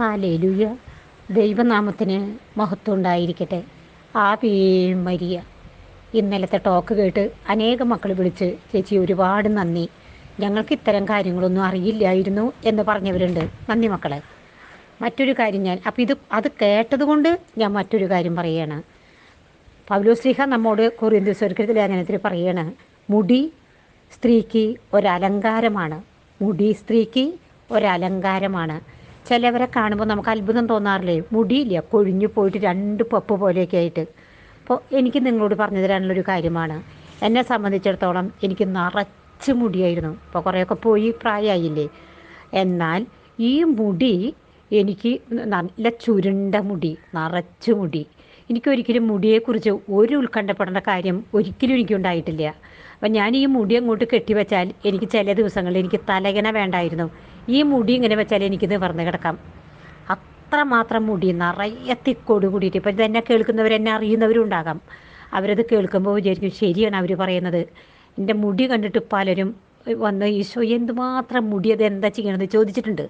Hallelujah. ദൈവനാമത്തിന് മഹത്വം ഉണ്ടായിരിക്കട്ടെ. Ave Maria. ഇന്നലത്തെ ടോക്ക് കേട്ട് അനേകം മക്കൾ വിളിച്ച് ചേച്ചി ഒരുപാട് നന്ദി. ഞങ്ങൾക്ക് ഇത്തരം കാര്യങ്ങളൊന്നും അറിയില്ലായിരുന്നു എന്ന് പറഞ്ഞവരുണ്ട്. നന്ദി മക്കളെ. മറ്റൊരു കാര്യം ഞാൻ അപ്പോൾ ഇത് അത് കേട്ടതുകൊണ്ട് ഞാൻ മറ്റൊരു കാര്യം പറയുകയാണ് പൗലോസ്ലിഹ നമ്മോട് കൊറിയന്തി സ്വർഗത്തിൽ ലേഖനത്തിൽ പറയുകയാണ് മുടി സ്ത്രീക്ക് ഒരലങ്കാരമാണ്. മുടി സ്ത്രീക്ക് ഒരലങ്കാരമാണ്. ചിലവരെ കാണുമ്പോൾ നമുക്ക് അത്ഭുതം തോന്നാറില്ലേ? മുടിയില്ല. കൊഴിഞ്ഞു പോയിട്ട് രണ്ട് പപ്പ് പോലെയൊക്കെ ആയിട്ട്. അപ്പോൾ എനിക്ക് നിങ്ങളോട് പറഞ്ഞു തരാനുള്ളൊരു കാര്യമാണ്. എന്നെ സംബന്ധിച്ചിടത്തോളം എനിക്ക് നിറച്ച് മുടിയായിരുന്നു. ഇപ്പോൾ കുറേയൊക്കെ പോയി പ്രായമായില്ലേ? എന്നാൽ ഈ മുടി എനിക്ക് നല്ല ചുരുണ്ട മുടി നിറച്ച് മുടി. എനിക്കൊരിക്കലും മുടിയെക്കുറിച്ച് ഒരു ഉത്കണ്ഠപ്പെടേണ്ട കാര്യം ഒരിക്കലും എനിക്കുണ്ടായിട്ടില്ല. അപ്പം ഞാൻ ഈ മുടി അങ്ങോട്ട് കെട്ടിവെച്ചാൽ എനിക്ക് ചില ദിവസങ്ങളിൽ എനിക്ക് തലകന വേണ്ടായിരുന്നു. ഈ മുടി ഇങ്ങനെ വെച്ചാൽ എനിക്കിത് നിവർന്ന് കിടക്കാം. അത്രമാത്രം മുടി നിറയെ തിക്കോട് കൂടിയിട്ട് ഇപ്പം ഇതെന്നെ കേൾക്കുന്നവരെന്നെ അറിയുന്നവരും ഉണ്ടാകാം. അവരത് കേൾക്കുമ്പോൾ വിചാരിക്കും ശരിയാണ് അവർ പറയുന്നത്. എന്റെ മുടി കണ്ടിട്ട് പലരും വന്ന് ഈശോ എന്തുമാത്രം മുടിയത് എന്താ ചെയ്യണമെന്ന് ചോദിച്ചിട്ടുണ്ട്.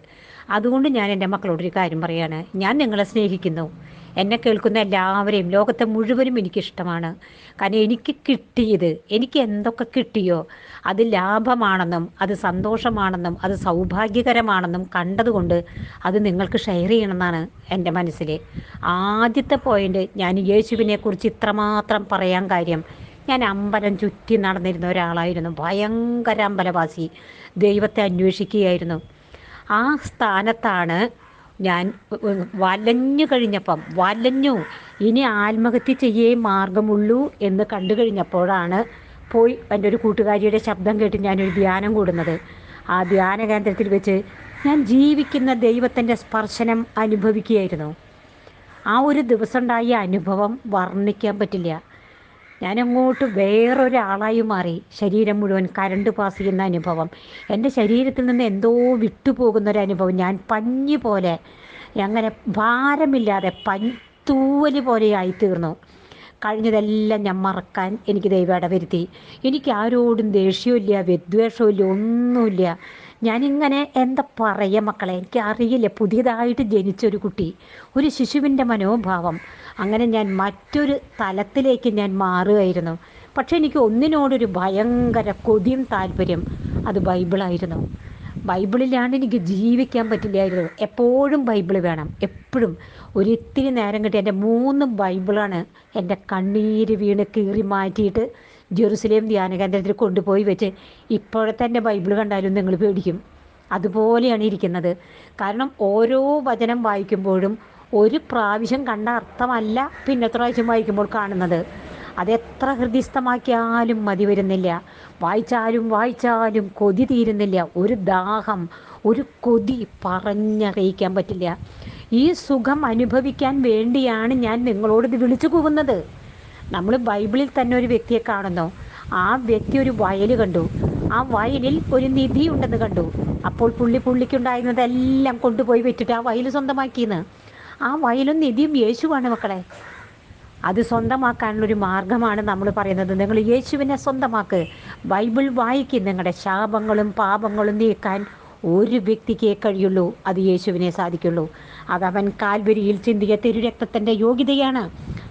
അതുകൊണ്ട് ഞാൻ എന്റെ മക്കളോടൊരു കാര്യം പറയാണ്. ഞാൻ നിങ്ങളെ സ്നേഹിക്കുന്നു. എന്നെ കേൾക്കുന്ന എല്ലാവരെയും ലോകത്തെ മുഴുവനും എനിക്കിഷ്ടമാണ്. കാരണം എനിക്ക് കിട്ടിയത് എനിക്ക് എന്തൊക്കെ കിട്ടിയോ അത് ലാഭമാണെന്നും അത് സന്തോഷമാണെന്നും അത് സൗഭാഗ്യകരമാണെന്നും കണ്ടതുകൊണ്ട് അത് നിങ്ങൾക്ക് ഷെയർ ചെയ്യണമെന്നാണ് എന്റെ മനസ്സിൽ. ആദ്യത്തെ പോയിന്റ് ഞാൻ യേശുവിനെക്കുറിച്ച് ഇത്രമാത്രം പറയാൻ കാര്യം ഞാൻ അമ്പലം ചുറ്റി നടന്നിരുന്ന ഒരാളായിരുന്നു. ഭയങ്കര അമ്പലവാസി. ദൈവത്തെ അന്വേഷിക്കുകയായിരുന്നു. ആ സ്ഥാനത്താണ് ഞാൻ വലഞ്ഞു കഴിഞ്ഞപ്പം വലഞ്ഞു. ഇനി ആത്മഹത്യ ചെയ്യേ മാർഗമുള്ളൂ എന്ന് കണ്ടു കഴിഞ്ഞപ്പോഴാണ് പോയി എന്റെ ഒരു കൂട്ടുകാരിയുടെ ശബ്ദം കേട്ട് ഞാനൊരു ധ്യാനം കൂടുന്നത്. ആ ധ്യാന കേന്ദ്രത്തിൽ വെച്ച് ഞാൻ ജീവിക്കുന്ന ദൈവത്തിന്റെ സ്പർശനം അനുഭവിക്കുകയായിരുന്നു. ആ ഒരു ദിവസം ഉണ്ടായ അനുഭവം വർണിക്കാൻ പറ്റില്ല. ഞാനങ്ങോട്ട് വേറൊരാളായി മാറി. ശരീരം മുഴുവൻ കരണ്ട് പാസ് ചെയ്യുന്ന അനുഭവം. എന്റെ ശരീരത്തിൽ നിന്ന് എന്തോ വിട്ടുപോകുന്നൊരനുഭവം. ഞാൻ പഞ്ഞി പോലെ അങ്ങനെ ഭാരമില്ലാതെ പഞ്ഞ് തൂവൽ പോലെയായി തീർന്നു കഴിഞ്ഞതെല്ലാം ഞാൻ മറക്കാൻ എനിക്ക് ദൈവം ഇടവരുത്തി. എനിക്ക് ആരോടും ദേഷ്യമില്ല വിദ്വേഷമില്ല ഒന്നുമില്ല. ഞാനിങ്ങനെ എന്താ പറയുക മക്കളെ എനിക്ക് അറിയില്ല പുതിയതായിട്ട് ജനിച്ചൊരു കുട്ടി ഒരു ശിശുവിന്റെ മനോഭാവം. അങ്ങനെ ഞാൻ മറ്റൊരു തലത്തിലേക്ക് ഞാൻ മാറുകയായിരുന്നു. പക്ഷെ എനിക്ക് ഒന്നിനോടൊരു ഭയങ്കര കൊതിയും താല്പര്യം അത് ബൈബിളായിരുന്നു. ബൈബിളിലാണ് എനിക്ക് ജീവിക്കാൻ പറ്റില്ലായിരുന്നു. എപ്പോഴും ബൈബിൾ വേണം. എപ്പോഴും ഒരിത്തിരി നേരം കിട്ടി എന്റെ മൂന്ന് ബൈബിളാണ് എന്റെ കണ്ണീര് വീണ് കീറി മാറ്റിയിട്ട് ജെറുസലേം ധ്യാന കേന്ദ്രത്തിൽ കൊണ്ടുപോയി വെച്ച് ഇപ്പോഴത്തെ എന്റെ ബൈബിൾ കണ്ടാലും നിങ്ങൾ പേടിക്കും. അതുപോലെയാണ് ഇരിക്കുന്നത്. കാരണം ഓരോ വചനം വായിക്കുമ്പോഴും ഒരു പ്രാവശ്യം കണ്ട അർത്ഥമല്ല പിന്നത്തെ പ്രാവശ്യം വായിക്കുമ്പോൾ കാണുന്നത്. അതെത്ര ഹൃദയസ്ഥമാക്കിയാലും മതി വരുന്നില്ല. വായിച്ചാലും വായിച്ചാലും കൊതി തീരുന്നില്ല. ഒരു ദാഹം ഒരു കൊതി പറഞ്ഞറിയിക്കാൻ പറ്റില്ല. ഈ സുഖം അനുഭവിക്കാൻ വേണ്ടിയാണ് ഞാൻ നിങ്ങളോട് ഇത് വിളിച്ചു പോകുന്നത് നമ്മൾ ബൈബിളിൽ തന്നെ ഒരു വ്യക്തിയെ കാണുന്നു. ആ വ്യക്തി ഒരു വയൽ കണ്ടു. ആ വയലിൽ ഒരു നിധി ഉണ്ടെന്ന് കണ്ടു. അപ്പോൾ പുള്ളി പുള്ളിക്കുണ്ടായിരുന്നതെല്ലാം കൊണ്ടുപോയി വെച്ചിട്ട് ആ വയൽ സ്വന്തമാക്കിയെന്ന് ആ വയലും നിധിയും യേശുവാണ് മക്കളെ. അത് സ്വന്തമാക്കാനുള്ള ഒരു മാർഗമാണ് നമ്മൾ പറയുന്നത്. നിങ്ങൾ യേശുവിനെ സ്വന്തമാക്ക്. ബൈബിൾ വായിക്കും. നിങ്ങളുടെ ശാപങ്ങളും പാപങ്ങളും നീക്കാൻ ഒരു വ്യക്തിക്കേ കഴിയുള്ളൂ. അത് യേശുവിനെ സാധിക്കുള്ളൂ. അതവൻ കാൽവരിയിൽ ചിന്തിയ തിരുരക്തത്തിന്റെ യോഗ്യതയാണ്.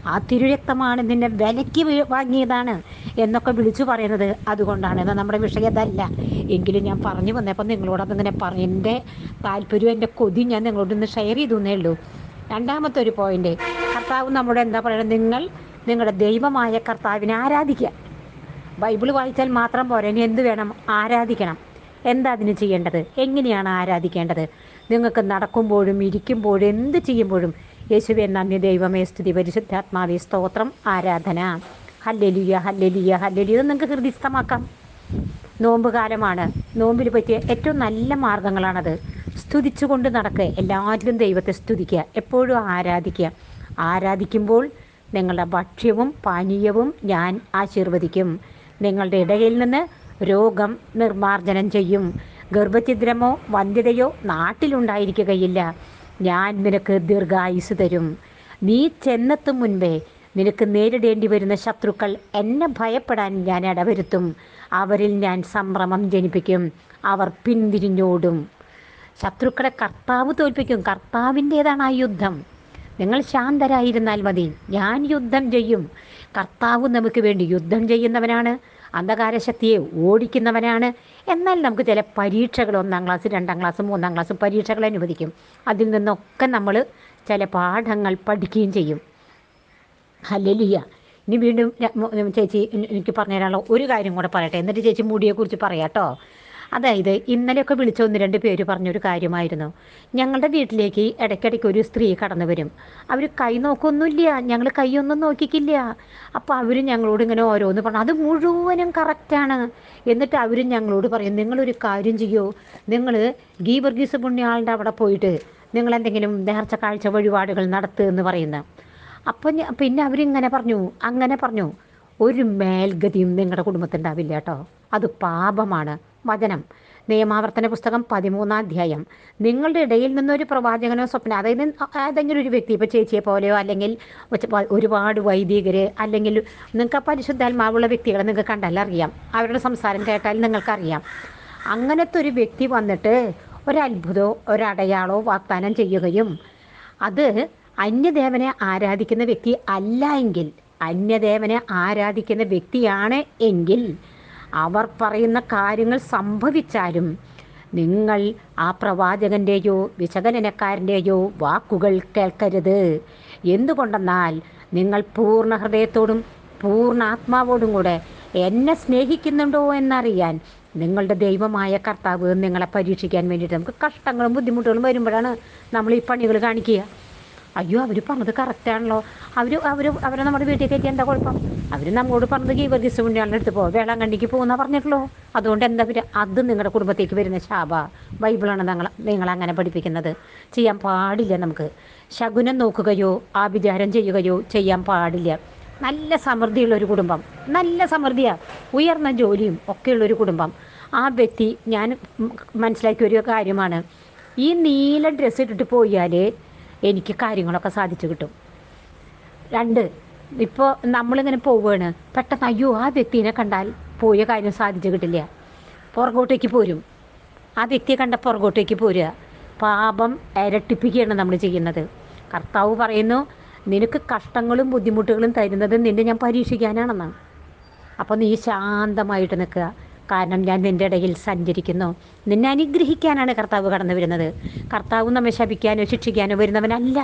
ആ തിരുരക്തമാണ് നിന്നെ വിലയ്ക്ക് വാങ്ങിയതാണ് എന്നൊക്കെ വിളിച്ചു പറയുന്നത് അതുകൊണ്ടാണ്. എന്നാൽ നമ്മുടെ വിഷയം അതല്ല. എങ്കിലും ഞാൻ പറഞ്ഞു വന്നപ്പോൾ നിങ്ങളോട് അതിങ്ങനെ പറഞ്ഞു എന്റെ താല്പര്യം എന്റെ കൊതി ഞാൻ നിങ്ങളോടൊന്ന് ഷെയർ ചെയ്തു എന്നേ ഉള്ളൂ. രണ്ടാമത്തെ ഒരു പോയിന്റ് കർത്താവ് നമ്മുടെ എന്താ പറയുക നിങ്ങൾ നിങ്ങളുടെ ദൈവമായ കർത്താവിനെ ആരാധിക്കുക. ബൈബിൾ വായിച്ചാൽ മാത്രം പോരാ. ഇനി എന്ത് വേണം? ആരാധിക്കണം. എന്താ അതിന് ചെയ്യേണ്ടത്? എങ്ങനെയാണ് ആരാധിക്കേണ്ടത്? നിങ്ങൾക്ക് നടക്കുമ്പോഴും ഇരിക്കുമ്പോഴും എന്ത് ചെയ്യുമ്പോഴും യേശുവെ നന്ദി ദൈവമേ സ്തുതി പരിശുദ്ധാത്മാവി സ്തോത്രം ആരാധന. ഹല്ലലിയ ഹല്ലലിയ ഹല്ലലിയ. ഇത് നിങ്ങൾക്ക് ഹൃദയസ്ഥമാക്കാം. നോമ്പ് കാലമാണ് നോമ്പിൽ പറ്റിയ ഏറ്റവും നല്ല മാർഗങ്ങളാണത്. സ്തുതിച്ചുകൊണ്ട് നടക്കുക എല്ലാറ്റിലും ദൈവത്തെ സ്തുതിക്കുക. എപ്പോഴും ആരാധിക്കുക. ആരാധിക്കുമ്പോൾ നിങ്ങളുടെ ഭക്ഷ്യവും പാനീയവും ഞാൻ ആശീർവദിക്കും. നിങ്ങളുടെ ഇടയിൽ നിന്ന് രോഗം നിർമാർജനം ചെയ്യും. ഗർഭഛിദ്രമോ വന്ധ്യതയോ നാട്ടിലുണ്ടായിരിക്കുകയില്ല. ഞാൻ നിനക്ക് ദീർഘായുസ് തരും. നീ ചെന്നെത്തും മുൻപേ നിനക്ക് നേരിടേണ്ടി വരുന്ന ശത്രുക്കൾ എന്നെ ഭയപ്പെടാൻ ഞാൻ ഇടവരുത്തും. അവരിൽ ഞാൻ സംഭ്രമം ജനിപ്പിക്കും. അവർ പിന്തിരിഞ്ഞോടും. ശത്രുക്കളെ കർത്താവ് തോൽപ്പിക്കും. കർത്താവിന്റേതാണ് ആ യുദ്ധം. നിങ്ങൾ ശാന്തരായിരുന്നാൽ മതി. ഞാൻ യുദ്ധം ചെയ്യും. കർത്താവ് നമുക്ക് വേണ്ടി യുദ്ധം ചെയ്യുന്നവനാണ്. അന്ധകാരശക്തിയെ ഓടിക്കുന്നവനാണ്. എന്നാൽ നമുക്ക് ചില പരീക്ഷകൾ ഒന്നാം ക്ലാസ് രണ്ടാം ക്ലാസ് മൂന്നാം ക്ലാസ് പരീക്ഷകൾ അനുവദിക്കും. അതിൽ നിന്നൊക്കെ നമ്മൾ ചില പാഠങ്ങൾ പഠിക്കുകയും ചെയ്യും. ഹലലിയ ഇനി വീണ്ടും ചേച്ചി എനിക്ക് പറഞ്ഞു തരാനുള്ള ഒരു കാര്യം കൂടെ പറയട്ടെ. എന്നിട്ട് ചേച്ചി മുടിയെക്കുറിച്ച് പറയാം കേട്ടോ അതായത് ഇന്നലെയൊക്കെ വിളിച്ച ഒന്ന് രണ്ട് പേര് പറഞ്ഞൊരു കാര്യമായിരുന്നു. ഞങ്ങളുടെ വീട്ടിലേക്ക് ഇടയ്ക്കിടയ്ക്ക് ഒരു സ്ത്രീ കടന്നു വരും. അവർ കൈ നോക്കൊന്നുമില്ല. ഞങ്ങൾ കൈയൊന്നും നോക്കിക്കില്ല. അപ്പോൾ അവർ ഞങ്ങളോട് ഇങ്ങനെ ഓരോന്ന് പറഞ്ഞു. അത് മുഴുവനും കറക്റ്റാണ് എന്നിട്ട് അവരും ഞങ്ങളോട് പറയും നിങ്ങളൊരു കാര്യം ചെയ്യൂ? നിങ്ങൾ ഗീവർഗീസ് പുണ്യാളുടെ അവിടെ പോയിട്ട് നിങ്ങൾ എന്തെങ്കിലും നേർച്ച കാഴ്ച വഴിപാടുകൾ നടത്തുക എന്ന് പറയുന്നത് അപ്പം പിന്നെ അവരിങ്ങനെ പറഞ്ഞു അങ്ങനെ പറഞ്ഞു ഒരു മേൽഗതിയും നിങ്ങളുടെ കുടുംബത്തിന്റെ ആവില്ല കേട്ടോ അത് പാപമാണ്. വചനം. നിയമാവർത്തന പുസ്തകം പതിമൂന്നാം അധ്യായം. നിങ്ങളുടെ ഇടയിൽ നിന്നൊരു പ്രവാചകനോ സ്വപ്ന അതായത് ഏതെങ്കിലും ഒരു വ്യക്തി ഇപ്പോൾ ചേച്ചിയെ പോലെയോ അല്ലെങ്കിൽ ഒരുപാട് വൈദികർ അല്ലെങ്കിൽ നിങ്ങൾക്ക് പരിശുദ്ധാത്മാവുള്ള വ്യക്തികളെ നിങ്ങൾക്ക് കണ്ടാൽ അറിയാം. അവരുടെ സംസാരം കേട്ടാൽ നിങ്ങൾക്കറിയാം. അങ്ങനത്തെ ഒരു വ്യക്തി വന്നിട്ട് ഒരത്ഭുതമോ ഒരടയാളോ വാഗ്ദാനം ചെയ്യുകയും അത് അന്യദേവനെ ആരാധിക്കുന്ന വ്യക്തി അല്ല എങ്കിൽ അന്യദേവനെ ആരാധിക്കുന്ന വ്യക്തിയാണ് എങ്കിൽ അവർ പറയുന്ന കാര്യങ്ങൾ സംഭവിച്ചാലും നിങ്ങൾ ആ പ്രവാചകന്റെയോ വിശകലനക്കാരന്റെയോ വാക്കുകൾ കേൾക്കരുത്. എന്തുകൊണ്ടെന്നാൽ നിങ്ങൾ പൂർണ ഹൃദയത്തോടും പൂർണ ആത്മാവോടും കൂടെ എന്നെ സ്നേഹിക്കുന്നുണ്ടോ എന്നറിയാൻ നിങ്ങളുടെ ദൈവമായ കർത്താവ് നിങ്ങളെ പരീക്ഷിക്കാൻ വേണ്ടിയിട്ട് നമുക്ക് കഷ്ടങ്ങളും ബുദ്ധിമുട്ടുകളും വരുമ്പോഴാണ് നമ്മൾ ഈ പണികൾ കാണിക്കുക. അയ്യോ അവർ പറഞ്ഞത് കറക്റ്റാണല്ലോ അവർ അവർ അവരെ നമ്മുടെ വീട്ടിൽ കയറ്റി എന്താ കുഴപ്പം? അവർ നമ്മളോട് പറഞ്ഞത് ഗീവർഗീസ് പുണ്യാളുടെ അടുത്ത് പോകാം വേളാങ്കണ്ണിക്ക് പോകുന്ന പറഞ്ഞിട്ടുള്ളൂ. അതുകൊണ്ട് എന്താ പിന്നെ അത് നിങ്ങളുടെ കുടുംബത്തേക്ക് വരുന്ന ശാപ ബൈബിളാണ് നിങ്ങൾ നിങ്ങൾ അങ്ങനെ പഠിപ്പിക്കുന്നത്. ചെയ്യാൻ പാടില്ല നമുക്ക്. ശകുനം നോക്കുകയോ ആഭിചാരം ചെയ്യുകയോ ചെയ്യാൻ പാടില്ല. നല്ല സമൃദ്ധിയുള്ളൊരു കുടുംബം. നല്ല സമൃദ്ധിയാണ് ഉയർന്ന ജോലിയും ഒക്കെയുള്ളൊരു കുടുംബം. ആ വ്യക്തി ഞാൻ മനസ്സിലാക്കിയ ഒരു കാര്യമാണ്. ഈ നീല ഡ്രസ്സ് ഇട്ടിട്ട് പോയാൽ എനിക്ക് കാര്യങ്ങളൊക്കെ സാധിച്ചു കിട്ടും. രണ്ട് ഇപ്പോൾ നമ്മളിങ്ങനെ പോവുകയാണ് പെട്ടെന്ന് അയ്യോ ആ വ്യക്തിനെ കണ്ടാൽ പോയ കാര്യം സാധിച്ചു കിട്ടില്ല. പുറകോട്ടേക്ക് പോരും. ആ വ്യക്തിയെ കണ്ട പുറകോട്ടേക്ക് പോരുക. പാപം ഇരട്ടിപ്പിക്കുകയാണ് നമ്മൾ ചെയ്യുന്നത്. കർത്താവ് പറയുന്നു നിനക്ക് കഷ്ടങ്ങളും ബുദ്ധിമുട്ടുകളും തരുന്നത് നിന്നെ ഞാൻ പരീക്ഷിക്കാനാണെന്നാണ്. അപ്പോൾ നീ ശാന്തമായിട്ട് നിൽക്കുക. കാരണം ഞാൻ നിന്റെ ഇടയിൽ സഞ്ചരിക്കുന്നു. നിന്നെ അനുഗ്രഹിക്കാനാണ് കർത്താവ് കടന്നു വരുന്നത്. കർത്താവ് നമ്മെ ശപിക്കാനോ ശിക്ഷിക്കാനോ വരുന്നവനല്ല.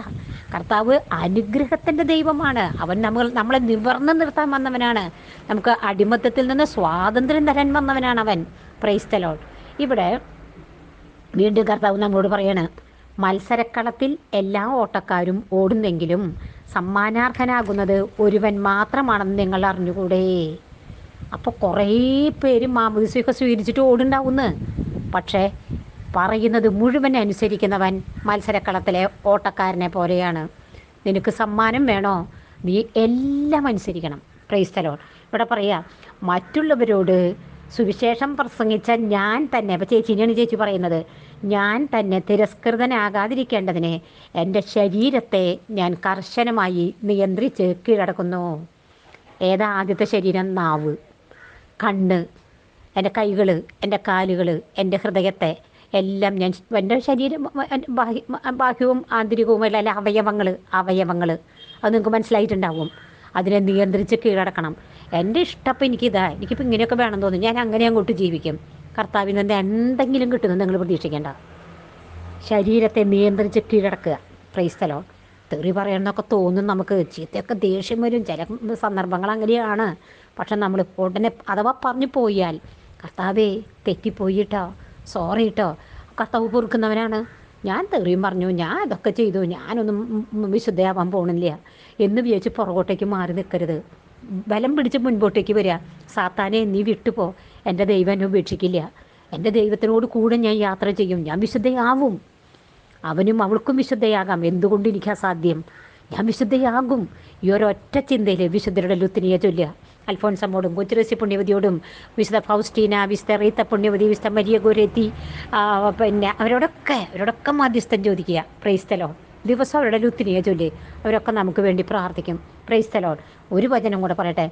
കർത്താവ് അനുഗ്രഹത്തിന്റെ ദൈവമാണ്. അവൻ നമ്മൾ നമ്മളെ നിവർന്ന് നിർത്താൻ വന്നവനാണ്. നമുക്ക് അടിമത്തത്തിൽ നിന്ന് സ്വാതന്ത്ര്യം തരാൻ വന്നവനാണ് അവൻ. പ്രൈസ്തലോൾ ഇവിടെ വീണ്ടും കർത്താവ് നമ്മളോട് പറയാണ് മത്സരക്കളത്തിൽ എല്ലാ ഓട്ടക്കാരും ഓടുന്നെങ്കിലും സമ്മാനാർഹനാകുന്നത് ഒരുവൻ മാത്രമാണെന്ന് നിങ്ങൾ അറിഞ്ഞുകൂടെ? അപ്പോൾ കുറേ പേര് മാമോദിസയൊക്കെ സ്വീകരിച്ചിട്ട് ഓടുണ്ടാവുന്ന്. പക്ഷേ പറയുന്നത് മുഴുവൻ അനുസരിക്കുന്നവൻ മത്സരക്കളത്തിലെ ഓട്ടക്കാരനെ പോലെയാണ്. നിനക്ക് സമ്മാനം വേണോ? നീ എല്ലാം അനുസരിക്കണം. പ്രൈസ്തലോൺ ഇവിടെ പറയാ മറ്റുള്ളവരോട് സുവിശേഷം പ്രസംഗിച്ച ഞാൻ തന്നെ അപ്പോൾ ചേച്ചിനെയാണ് ചേച്ചി പറയുന്നത് ഞാൻ തന്നെ തിരസ്കൃതനാകാതിരിക്കേണ്ടതിന് എന്റെ ശരീരത്തെ ഞാൻ കർശനമായി നിയന്ത്രിച്ച് കീഴടക്കുന്നു. ഏതാ ആദ്യത്തെ ശരീരം? നാവ്. കണ്ണ് എന്റെ കൈകൾ എന്റെ കാലുകൾ എന്റെ ഹൃദയത്തെ എല്ലാം ഞാൻ എന്റെ ശരീരം ബാഹ്യ ബാഹ്യവും ആന്തരികവും അല്ല അവയവങ്ങൾ അവയവങ്ങൾ അത് നിങ്ങൾക്ക് മനസ്സിലായിട്ടുണ്ടാവും. അതിനെ നിയന്ത്രിച്ച് കീഴടക്കണം. എന്റെ ഇഷ്ടപ്പം എനിക്കിതാ. എനിക്കിപ്പോൾ ഇങ്ങനെയൊക്കെ വേണം തോന്നുന്നു. ഞാൻ അങ്ങനെ അങ്ങോട്ട് ജീവിക്കും. കർത്താവിൽ നിന്ന് എന്തെങ്കിലും കിട്ടുമെന്ന് നിങ്ങൾ പ്രതീക്ഷിക്കേണ്ട. ശരീരത്തെ നിയന്ത്രിച്ച് കീഴടക്കുക. ക്രൈസ്തലോ തെറി പറയണമെന്നൊക്കെ തോന്നും നമുക്ക്. ചീത്തയൊക്കെ ദേഷ്യം വരും. ചില സന്ദർഭങ്ങൾ അങ്ങനെയാണ്. പക്ഷെ നമ്മൾ ഉടനെ അഥവാ പറഞ്ഞു പോയാൽ കർത്താവേ തെറ്റിപ്പോയിട്ടോ സോറി കേട്ടോ കർത്താവ് പൊറുക്കുന്നവനാണ്. ഞാൻ തെറിയും പറഞ്ഞു ഞാൻ ഇതൊക്കെ ചെയ്തു ഞാനൊന്നും വിശുദ്ധയാവാൻ പോകണില്ല എന്ന് വിചാരിച്ച് പുറകോട്ടേക്ക് മാറി നിൽക്കരുത് ബലം പിടിച്ച് മുൻപോട്ടേക്ക് വരിക. സാത്താനെ നീ വിട്ടുപോ. എന്റെ ദൈവം എന്നെ ഉപേക്ഷിക്കില്ല. എന്റെ ദൈവത്തിനോട് കൂടെ ഞാൻ യാത്ര ചെയ്യും. ഞാൻ വിശുദ്ധയാവും. അവനും അവൾക്കും വിശുദ്ധയാകാം. എന്തുകൊണ്ട് എനിക്ക് അസാധ്യം? ഞാൻ വിശുദ്ധയാകും. ഈ ഒരൊറ്റ ചിന്തയിൽ വിശുദ്ധരുടെ ലുത്തിനിയെ ചൊല്ലുക. അൽഫോൻസമ്മോടും കൊച്ചുരസി പുണ്യവതിയോടും വിശുദ്ധ ഫൗസ്റ്റീന വിശുദ്ധ റീത്ത പുണ്യവതി വിശുദ്ധ മരിയ ഗോരത്തി പിന്നെ അവരോടൊക്കെ അവരോടൊക്കെ മധ്യസ്ഥം ചോദിക്കുക. പ്രൈസ്തലോ ദിവസം അവരുടെ ലുത്തിനിയ ചൊല്ലി അവരൊക്കെ നമുക്ക് വേണ്ടി പ്രാർത്ഥിക്കും. പ്രൈസ്തലോൺ ഒരു വചനം കൂടെ പറയട്ടെ.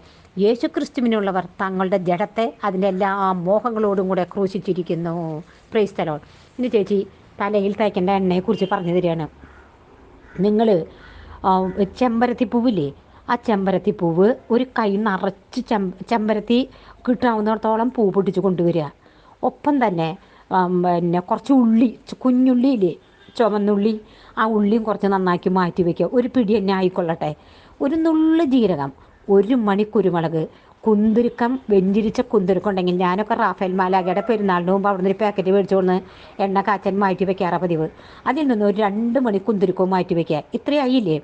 യേശു ക്രിസ്തുവിനുള്ളവർ തങ്ങളുടെ ജഡത്തെ അതിന്റെ എല്ലാ മോഹങ്ങളോടും കൂടെ ക്രൂശിച്ചിരിക്കുന്നു. പ്രൈസ്തലോൺ ഇനി ചേച്ചി തലയിൽ തയ്ക്കേണ്ട എണ്ണയെക്കുറിച്ച് പറഞ്ഞു തരികയാണ്. നിങ്ങൾ ചെമ്പരത്തിപ്പൂവില്ലേ ആ ചെമ്പരത്തി പൂവ് ഒരു കൈ നിറച്ച് ചെമ്പ ചെമ്പരത്തി കിട്ടാവുന്നിടത്തോളം പൂ പൊട്ടിച്ച് കൊണ്ടുവരിക. ഒപ്പം തന്നെ പിന്നെ കുറച്ച് ഉള്ളി കുഞ്ഞുള്ളിയില്ലേ ചുവന്നുള്ളി ആ ഉള്ളിയും കുറച്ച് നന്നാക്കി മാറ്റി വയ്ക്കുക ഒരു പിടി തന്നെ ആയിക്കൊള്ളട്ടെ. ഒരു നുള്ളു ജീരകം ഒരു മണി കുരുമുളക് കുന്തിരിക്കം വെഞ്ചിരിച്ച കുന്തുരുക്കം ഉണ്ടെങ്കിൽ ഞാനൊക്കെ റാഫേൽ മാലാഗയുടെ പെരുന്നാളിന് മുമ്പ് അവിടുന്ന് ഒരു പാക്കറ്റ് മേടിച്ചു കൊണ്ട് എണ്ണ കാച്ചൻ മാറ്റി വെക്കാറ പതിവ്. അതിൽ നിന്ന് ഒരു രണ്ട് മണി കുന്തുരുക്കവും മാറ്റി വയ്ക്കുക ഇത്രയായില്ലേ?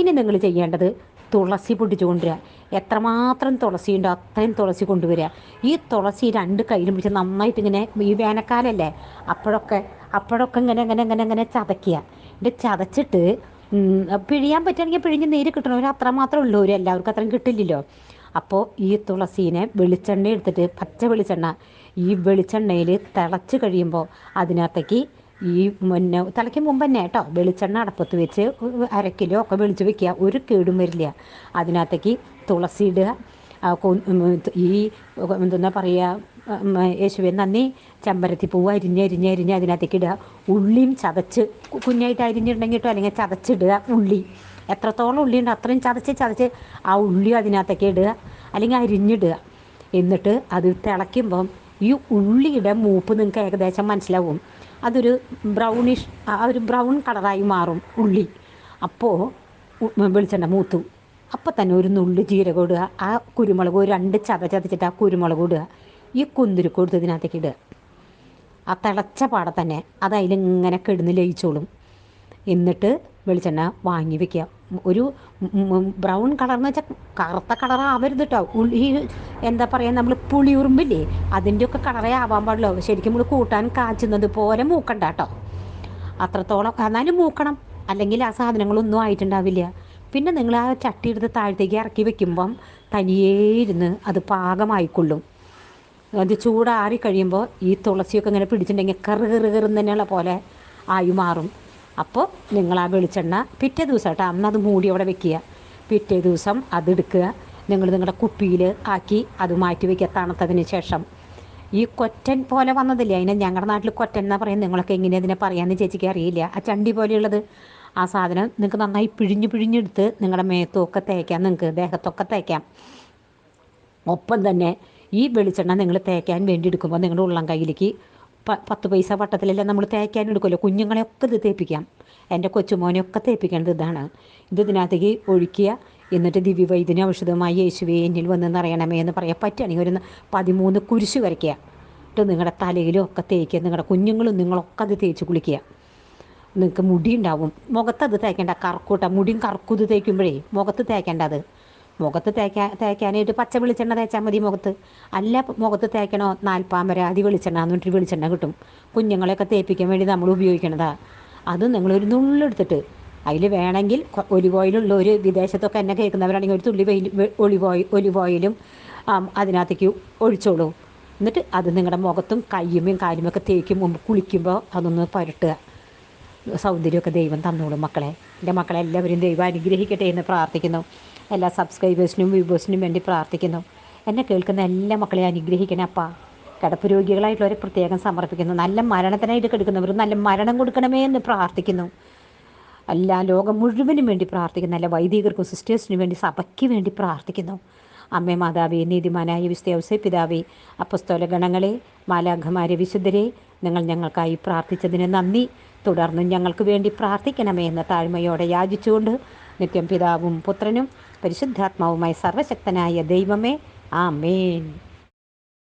ഇനി നിങ്ങൾ ചെയ്യേണ്ടത് തുളസി പൊട്ടിച്ചു കൊണ്ടുവരിക. എത്രമാത്രം തുളസി ഉണ്ടോ അത്രയും തുളസി കൊണ്ടുവരിക. ഈ തുളസി രണ്ട് കയ്യിലും പിടിച്ച് നന്നായിട്ട് ഇങ്ങനെ ഈ വേനൽക്കാലല്ലേ അപ്പോഴൊക്കെ അപ്പോഴൊക്കെ ഇങ്ങനെ ഇങ്ങനെ ഇങ്ങനെ ഇങ്ങനെ ചതയ്ക്കുക. എന്നിട്ട് ചതച്ചിട്ട് പിഴിയാൻ പറ്റുകയാണെങ്കിൽ പിഴിഞ്ഞ് നീര് കിട്ടണവർ അത്ര മാത്രമേ ഉള്ളൂ എല്ലാവർക്കും അത്രയും കിട്ടില്ലല്ലോ. അപ്പോൾ ഈ തുളസീനെ വെളിച്ചെണ്ണ എടുത്തിട്ട് പച്ച വെളിച്ചെണ്ണ ഈ വെളിച്ചെണ്ണയിൽ തിളച്ച് കഴിയുമ്പോൾ അതിനകത്തേക്ക് ഈ മുന്നേ തലയ്ക്ക് മുമ്പ് തന്നെ കേട്ടോ വെളിച്ചെണ്ണ അടപ്പത്ത് വെച്ച് അര കിലോ ഒക്കെ വെളിച്ച് വെക്കുക. ഒരു കേടും വരില്ല. അതിനകത്തേക്ക് തുളസി ഇടുക. ഈ എന്തെന്നാ പറയുക യേശുവെ നന്ദി. ചെമ്പരത്തി പൂവ് അരിഞ്ഞ് അരിഞ്ഞ് അരിഞ്ഞ് അതിനകത്തേക്ക് ഇടുക. ഉള്ളിയും ചതച്ച് കുഞ്ഞായിട്ട് അരിഞ്ഞിട്ടുണ്ടെങ്കിൽ കേട്ടോ അല്ലെങ്കിൽ ചതച്ചിടുക ഉള്ളി. എത്രത്തോളം ഉള്ളി ഉണ്ട് അത്രയും ചതച്ച് ചതച്ച് ആ ഉള്ളി അതിനകത്തേക്ക് ഇടുക. അല്ലെങ്കിൽ അരിഞ്ഞിടുക. എന്നിട്ട് അത് തിളയ്ക്കുമ്പം ഈ ഉള്ളിയുടെ മൂപ്പ് നിങ്ങൾക്ക് ഏകദേശം മനസ്സിലാവും. അതൊരു ബ്രൗണിഷ് ആ ഒരു ബ്രൗൺ കളറായി മാറും ഉള്ളി. അപ്പോൾ വെളിച്ചെണ്ണ മൂത്തു. അപ്പോൾ തന്നെ ഒരു നുള്ളി ജീരകം ഇടുക. ആ കുരുമുളക് ഒരു രണ്ട് ചത ചതച്ചിട്ട് ആ കുരുമുളക് ഇടുക. ഈ കുന്തിരിക്കം എടുത്ത് ഇതിനകത്തേക്ക് ഇടുക. ആ തിളച്ച പാടെ തന്നെ അത് അതിലിങ്ങനെ കിടന്ന് ലയിച്ചോളും. എന്നിട്ട് വെളിച്ചെണ്ണ വാങ്ങി വെക്കുക. ഒരു ബ്രൗൺ കളർ എന്ന് വെച്ചാൽ കറുത്ത കളർ ആവരുത് കേട്ടോ ഈ എന്താ പറയുക നമ്മൾ പുളിയുറുമ്പില്ലേ അതിന്റെയൊക്കെ കളറേ ആവാൻ പാടുള്ളൂ. ശരിക്കും നമ്മൾ കൂട്ടാൻ കാച്ചുന്നത് പോലെ മൂക്കണ്ട കേട്ടോ അത്രത്തോളം എന്നാലും മൂക്കണം. അല്ലെങ്കിൽ ആ സാധനങ്ങളൊന്നും ആയിട്ടുണ്ടാവില്ല. പിന്നെ നിങ്ങൾ ആ ചട്ടി എടുത്ത് താഴത്തേക്ക് ഇറക്കി വെക്കുമ്പം തനിയേ ഇരുന്ന് അത് പാകമായിക്കൊള്ളും. അത് ചൂടാറി കഴിയുമ്പോൾ ഈ തുളസിയൊക്കെ ഇങ്ങനെ പിടിച്ചിട്ടുണ്ടെങ്കിൽ കറ് കറ് കറുന്ന് തന്നെയുള്ള പോലെ ആയി മാറും. അപ്പോൾ നിങ്ങൾ ആ വെളിച്ചെണ്ണ പിറ്റേ ദിവസം കേട്ടോ അന്ന് അത് മൂടി അവിടെ വെക്കുക. പിറ്റേ ദിവസം അതെടുക്കുക നിങ്ങൾ നിങ്ങളുടെ കുപ്പിയിൽ ആക്കി അത് മാറ്റി വയ്ക്കുക തണുത്തതിന് ശേഷം. ഈ കൊറ്റൻ പോലെ വന്നതില്ലേ? അതിനെ ഞങ്ങളുടെ നാട്ടിൽ കൊറ്റൻ എന്നാ പറയുന്നത്? നിങ്ങളൊക്കെ എങ്ങനെ അതിനെ പറയാമെന്ന് ചേച്ചിക്ക് അറിയില്ല. ആ ചണ്ടി പോലെയുള്ളത്. ആ സാധനം നിങ്ങൾക്ക് നന്നായി പിഴിഞ്ഞു പിഴിഞ്ഞെടുത്ത് നിങ്ങളുടെ മേത്തുമൊക്കെ തേക്കാം നിങ്ങൾക്ക്. ദേഹത്തൊക്കെ തേക്കാം. ഒപ്പം തന്നെ ഈ വെളിച്ചെണ്ണ നിങ്ങൾ തേക്കാൻ വേണ്ടി എടുക്കുമ്പോൾ നിങ്ങളുടെ ഉള്ളം കയ്യിലേക്ക് പത്ത് പൈസ വട്ടത്തിലെല്ലാം നമ്മൾ തേക്കാൻ എടുക്കുമല്ലോ. കുഞ്ഞുങ്ങളെയൊക്കെ ഇത് തേപ്പിക്കാം. എന്റെ കൊച്ചുമോനെയൊക്കെ തേപ്പിക്കേണ്ടത് ഇതാണ്. ഇത് ഇതിനകത്തേക്ക് ഒഴിക്കുക. എന്നിട്ട് ദിവ്യവൈദ്യന ഔഷധമായി യേശുവേ എന്നിൽ വന്ന് നിറയണമേ എന്ന് പറയാൻ പറ്റുകയാണെങ്കിൽ ഒരു പതിമൂന്ന് കുരിശ് വരയ്ക്കുക. എന്നിട്ട് നിങ്ങളുടെ തലയിലും ഒക്കെ തേക്കുക. നിങ്ങളുടെ കുഞ്ഞുങ്ങളും നിങ്ങളൊക്കെ അത് തേച്ച് കുളിക്കുക. നിങ്ങൾക്ക് മുടി ഉണ്ടാവും. മുഖത്ത് അത് തേക്കേണ്ട. കറക്കൂട്ട മുടിയും കറക്കുത് തേക്കുമ്പോഴേ മുഖത്ത് തേക്കേണ്ടത് മുഖത്ത് തേക്കാൻ തേക്കാനായിട്ട് പച്ച വെളിച്ചെണ്ണ തേച്ചാൽ മതി മുഖത്ത്. അല്ല മുഖത്ത് തേക്കണോ? നാൽപ്പാമ്പര അതി വെളിച്ചെണ്ണ എന്നിട്ട് വെളിച്ചെണ്ണ കിട്ടും. കുഞ്ഞുങ്ങളെയൊക്കെ തേപ്പിക്കാൻ വേണ്ടി നമ്മൾ ഉപയോഗിക്കണതാ. അത് നിങ്ങളൊരു നുള്ളെടുത്തിട്ട് അതിൽ വേണമെങ്കിൽ ഒലിവ് ഓയിലുള്ള ഒരു വിദേശത്തൊക്കെ എന്നെ കേൾക്കുന്നവരാണെങ്കിൽ ഒരു തുള്ളി വെയിൽ വെ- ഒലിവ് ഓയിൽ ഒലിവ് ഓയിലും അതിനകത്തേക്ക് ഒഴിച്ചോളൂ. എന്നിട്ട് അത് നിങ്ങളുടെ മുഖത്തും കയ്യുമേയും കാലുമൊക്കെ തേക്കും മുമ്പ് കുളിക്കുമ്പോൾ അതൊന്ന് പുരട്ടുക. സൗന്ദര്യമൊക്കെ ദൈവം തന്നോളും മക്കളെ. എന്റെ മക്കളെ എല്ലാവരും ദൈവം അനുഗ്രഹിക്കട്ടെ എന്ന് പ്രാർത്ഥിക്കുന്നു. എല്ലാ സബ്സ്ക്രൈബേഴ്സിനും വ്യൂവേഴ്സിനും വേണ്ടി പ്രാർത്ഥിക്കുന്നു. എന്നെ കേൾക്കുന്ന എല്ലാ മക്കളെയും അനുഗ്രഹിക്കണേ അപ്പാ. കിടപ്പ് രോഗികളായിട്ടുള്ളവരെ പ്രത്യേകം സമർപ്പിക്കുന്നു. നല്ല മരണത്തിനായിട്ട് കിടക്കുന്നവർ നല്ല മരണം കൊടുക്കണമേ എന്ന് പ്രാർത്ഥിക്കുന്നു. എല്ലാ ലോകം മുഴുവനും വേണ്ടി പ്രാർത്ഥിക്കുന്നു. നല്ല വൈദികർക്കും സിസ്റ്റേഴ്സിനും വേണ്ടി സഭയ്ക്ക് വേണ്ടി പ്രാർത്ഥിക്കുന്നു. അമ്മേ മാതാവേ നീതിമാനായ വിസ്തൗസേ പിതാവി അപ്പസ്തോല ഗണങ്ങളെ മാലാഖമാരെ വിശുദ്ധരെ നിങ്ങൾ ഞങ്ങൾക്കായി പ്രാർത്ഥിച്ചതിന് നന്ദി. തുടർന്നും ഞങ്ങൾക്ക് വേണ്ടി പ്രാർത്ഥിക്കണമേ എന്ന താഴ്മയോടെ യാചിച്ചുകൊണ്ട് നിത്യം പിതാവും പുത്രനും പരിശുദ്ധാത്മാവുമായി സർവശക്തനായ ദൈവമേ ആമേൻ